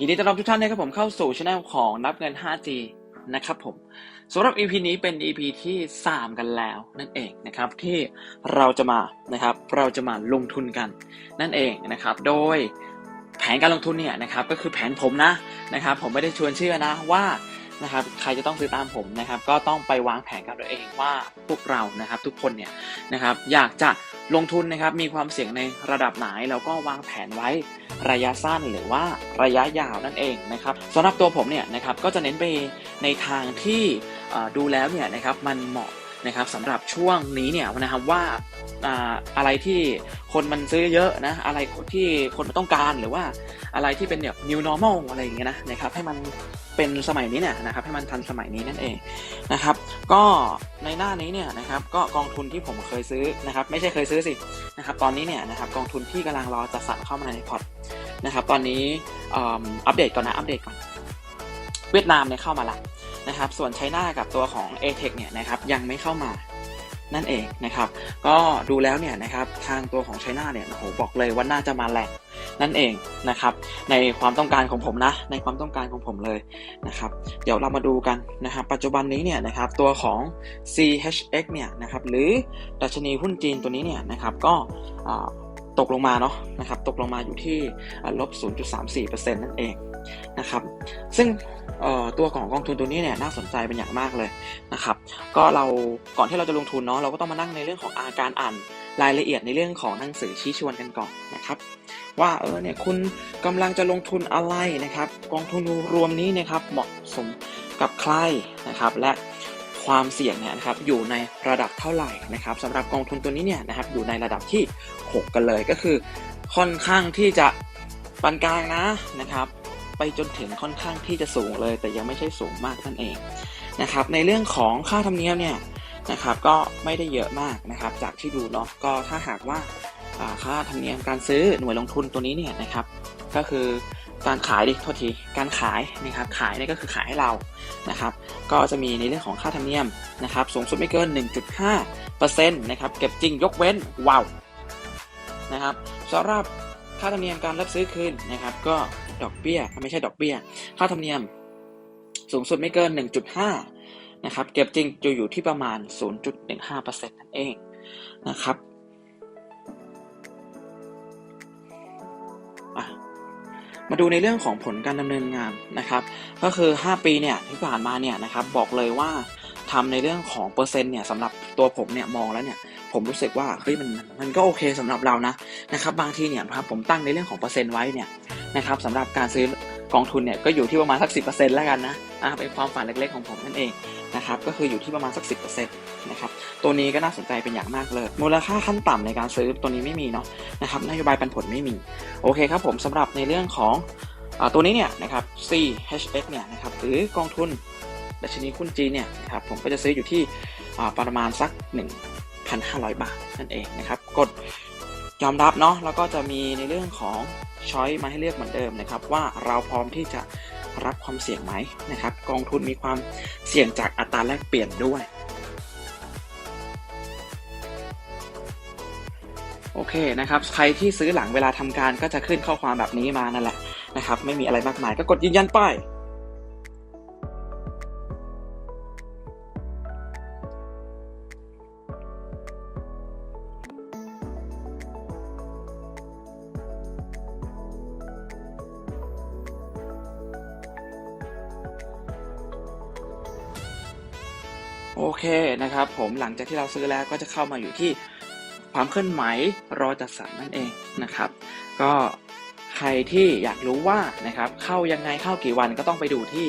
ยินดีต้อนรับทุกท่านนะครับผมเข้าสู่ช anel ของนับเงิน 5G นะครับผมสำหรับ EP นี้เป็น EP ที่ 3 กันแล้วนั่นเองนะครับที่เราจะมานะครับเราจะมาลงทุนกันนั่นเองนะครับโดยแผนการลงทุนเนี่ยนะครับก็คือแผนผมนะนะครับผมไม่ได้ชวนเชื่อนะว่านะครับใครจะต้องซื้อตามผมนะครับก็ต้องไปวางแผนกับตัวเองว่าพวกเรานะครับทุกคนเนี่ยนะครับอยากจะ ลงทุนนะครับมีความเสี่ยงในระดับไหนแล้วก็วางแผนไว้ระยะสั้นหรือว่าระยะยาวนั่นเองนะครับสำหรับตัวผมเนี่ยนะครับก็จะเน้นไปในทางที่ดูแล้วเนี่ยนะครับมันเหมาะนะครับสำหรับช่วงนี้เนี่ยนะครับว่าอ่าอะไรที่คนมันซื้อเยอะนะอะไรที่คนมันต้องการหรือว่าอะไรที่เป็นแบบ new normal อะไรอย่างเงี้ยนะนะครับให้มัน เป็นสมัยนี้เนี่ยนะครับให้มันทันสมัยนี้นั่นเองนะครับ ก็ในหน้านี้เนี่ยนะครับก็กองทุนที่ผมเคยซื้อนะครับ ไม่ใช่เคยซื้อสินะครับ ตอนนี้เนี่ยนะครับกองทุนที่กำลังรอจัดสรรเข้ามาในพอร์ตนะครับ ตอนนี้อัปเดตก่อนนะอัปเดตก่อน เวียดนามเนี่ยเข้ามาละนะครับ ส่วนไชน่ากับตัวของ a t e c เนี่ยนะครับยังไม่เข้ามานั่นเองนะครับ ก็ดูแล้วเนี่ยนะครับทางตัวของไชน่าเนี่ยโอ้โหบอกเลยว่าน่าจะมาแรง นั่นเองนะครับ ในความต้องการของผมนะ ในความต้องการของผมเลยนะครับ เดี๋ยวเรามาดูกันนะครับปัจจุบันนี้เนี่ยนะครับตัวของ CHX เนี่ยนะครับหรือดัชนีหุ้นจีนตัวนี้เนี่ยนะครับก็ตกลงมาเนาะนะครับตกลงมาอยู่ที่อ่าลบ 0.34%นั่นเองนะครับซึ่งตัวของกองทุนตัวนี้เนี่ยน่าสนใจเป็นอย่างมากเลยนะครับก็เราก่อนที่เราจะลงทุนเนาะเราก็ต้องมานั่งในเรื่องของอาการอ่าน รายละเอียดในเรื่องของหนังสือชี้ชวนกันก่อนนะครับ ว่าเออเนี่ยคุณกำลังจะลงทุนอะไรนะครับ กองทุนรวมนี้นะครับเหมาะสมกับใครนะครับ และความเสี่ยงเนี่ยนะครับอยู่ในระดับเท่าไหร่นะครับสำหรับกองทุนตัวนี้เนี่ยนะครับอยู่ในระดับที่ 6 กันเลยก็คือ ค่อนข้างที่จะปานกลางนะนะครับ ไปจนถึงค่อนข้างที่จะสูงเลย แต่ยังไม่ใช่สูงมากนั่นเองนะครับในเรื่องของค่าธรรมเนียมเนี่ย นะครับ ก็ไม่ได้เยอะมากนะครับ จากที่ดูเนาะก็ถ้าหากว่าค่าธรรมเนียมการซื้อหน่วยลงทุนตัวนี้เนี่ยนะครับ ก็คือการขายดิโทษทีการขายนะครับขายเนี่ยก็คือขายให้เรานะครับ ก็จะมีในเรื่องของค่าธรรมเนียมนะครับ สูงสุดไม่เกิน 1.5%นะครับ เก็บจริงยกเว้นว้าวนะครับสำหรับค่าธรรมเนียมการรับซื้อคืนนะครับ ก็ดอกเบี้ยไม่ใช่ดอกเบี้ย ค่าธรรมเนียมสูงสุดไม่เกิน 1.5 นะครับเก็บจริงจะอยู่ที่ประมาณ 0.15%นั่นเองนะครับมาดูในเรื่องของผลการดำเนินงานนะครับ ก็คือ 5 ปีเนี่ยที่ผ่านมาเนี่ยนะครับบอกเลยว่าทำในเรื่องของเปอร์เซ็นต์เนี่ยสำหรับตัวผมเนี่ยมองแล้วเนี่ยผมรู้สึกว่าเฮ้ยมันมันก็โอเคสำหรับเรานะนะครับบางทีเนี่ยครับผมตั้งในเรื่องของเปอร์เซ็นต์ไว้เนี่ยนะครับสำหรับการซื้อกองทุนเนี่ยก็อยู่ที่ประมาณสัก10%แล้วกันนะอะเป็นความฝันเล็กๆของผมนั่นเอง นะครับก็คืออยู่ที่ประมาณสัก 10%นะครับตัวนี้ก็น่าสนใจเป็นอย่างมากเลย มูลค่าขั้นต่ำในการซื้อตัวนี้ไม่มีเนาะนะครับนโยบายปันผลไม่มี โอเคครับผมสำหรับในเรื่องของอตัวนี้เนี่ยนะครับ CHX เนี่ยนะครับหรือกองทุนดัชนีหุ้นจีนเนี่ยนะครับผมก็จะซื้ออยู่ที่ประมาณสัก 1,500 บาทนั่นเองนะครับกดยอมรับเนาะแล้วก็จะมีในเรื่องของช้อยมาให้เลือกเหมือนเดิมนะครับว่าเราพร้อมที่จะ รับความเสี่ยงไหมนะครับ กองทุนมีความเสี่ยงจากอัตราแลกเปลี่ยนด้วย โอเคนะครับ ใครที่ซื้อหลังเวลาทำการก็จะขึ้นข้อความแบบนี้มานั่นแหละนะครับ ไม่มีอะไรมากมายก็กดยืนยันป้ โอเคนะครับ ผมหลังจากที่เราซื้อแล้วก็จะเข้ามาอยู่ที่ความเคลื่อนไหวรอจัดสรรนั่นเองนะครับ ก็ใครที่อยากรู้ว่านะครับเข้ายังไงเข้ากี่วันก็ต้องไปดูที่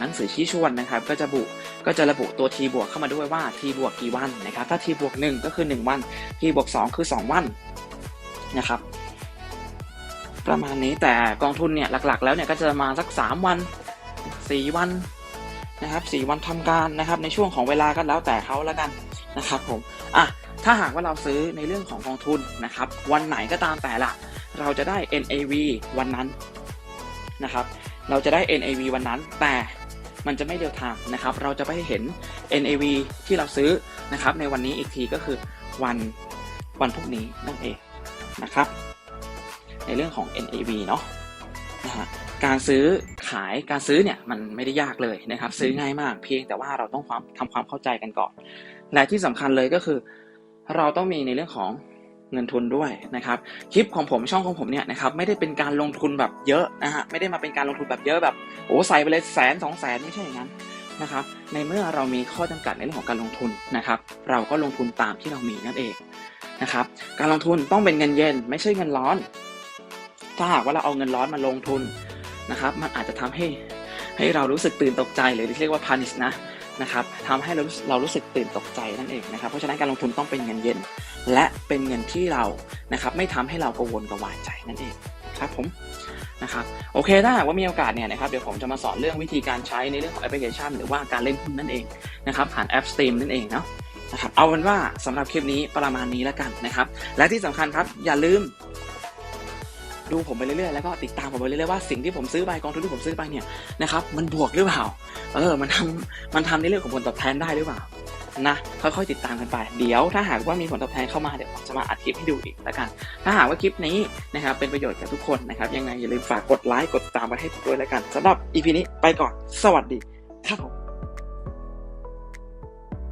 หนังสือชี้ชวนนะครับ ก็จะบุก็จะระบุตัว T บวกเข้ามาด้วยว่า T บวกกี่วันนะครับ ถ้า T บวก1ก็คือ 1 วัน T บวก2คือ 2 วันนะครับประมาณนี้แต่กองทุนเนี่ยหลักๆ แล้วเนี่ยก็จะมาสัก 3 วัน 4 วัน นะครับ4วันทำการนะครับในช่วงของเวลาก็แล้วแต่เขาแล้วกันนะครับผมอะถ้าหากว่าเราซื้อในเรื่องของกองทุนนะครับวันไหนก็ตามแต่ละเราจะได้ NAV วันนั้นนะครับเราจะได้ NAV วันนั้นแต่มันจะไม่เดียวทางนะครับ เราจะไปเห็น NAV ที่เราซื้อนะครับ ในวันนี้อีกทีก็คือวันวันพรุ่งนี้นั่นเองนะครับ ในเรื่องของ NAV เนาะนะฮะ การซื้อขายการซื้อเนี่ยมันไม่ได้ยากเลยนะครับ ซื้อง่ายมากเพียงแต่ว่าเราต้องความทำความเข้าใจกันก่อน และที่สำคัญเลยก็คือ เราต้องมีในเรื่องของเงินทุนด้วยนะครับคลิปของผมช่องของผมเนี่ยนะครับไม่ได้เป็นการลงทุนแบบเยอะนะฮะไม่ได้มาเป็นการลงทุนแบบเยอะแบบโอ้ใส่ไปเลยแสนสองแสนไม่ใช่อย่างนั้นนะครับในเมื่อเรามีข้อจำกัดในเรื่องของการลงทุนนะครับเราก็ลงทุนตามที่เรามีนั่นเองนะครับการลงทุนต้องเป็นเงินเย็นไม่ใช่เงินร้อน ถ้าหากว่าเราเอาเงินร้อนมาลงทุน นะครับ มันอาจจะทำให้ให้เรารู้สึกตื่นตกใจหรือเรียกว่า panic นะนะครับทำให้เรารู้เรารู้สึกตื่นตกใจนั่นเองนะครับ เพราะฉะนั้นการลงทุนต้องเป็นเงินเย็น และเป็นเงินที่เรานะครับไม่ทำให้เรากังวลกระวายใจนั่นเองครับผมนะครับโอเคถ้าหากว่ามีโอกาสเนี่ยนะครับเดี๋ยวผมจะมาสอนเรื่องวิธีการใช้ในเรื่องของแอปพลิเคชัน หรือว่าการเล่นหุ้นนั่นเองนะครับผ่านแอป Steam นั่นเองเนาะนะครับเอาเป็นว่าสำหรับคลิปนี้ประมาณนี้แล้วกันนะครับ และที่สำคัญครับอย่าลืม ดูผมไปเรื่อยๆแล้วก็ติดตามผมไปเรื่อยๆว่าสิ่งที่ผมซื้อไปกองทุนที่ผมซื้อไปเนี่ยนะครับมันบวกหรือเปล่าเออมันทำมันทำในเรื่องของผลตอบแทนได้หรือเปล่านะค่อยๆติดตามกันไป เดี๋ยวถ้าหากว่ามีผลตอบแทนเข้ามาเดี๋ยวผมจะมาอัดคลิปให้ดูอีกแล้วกัน ถ้าหากว่าคลิปนี้นะครับเป็นประโยชน์กับทุกคนนะครับยังไงอย่าลืมฝากกดไลค์กดติดตามไปให้ผมด้วยแล้วกันสำหรับ EP นี้ไปก่อนสวัสดีครับผม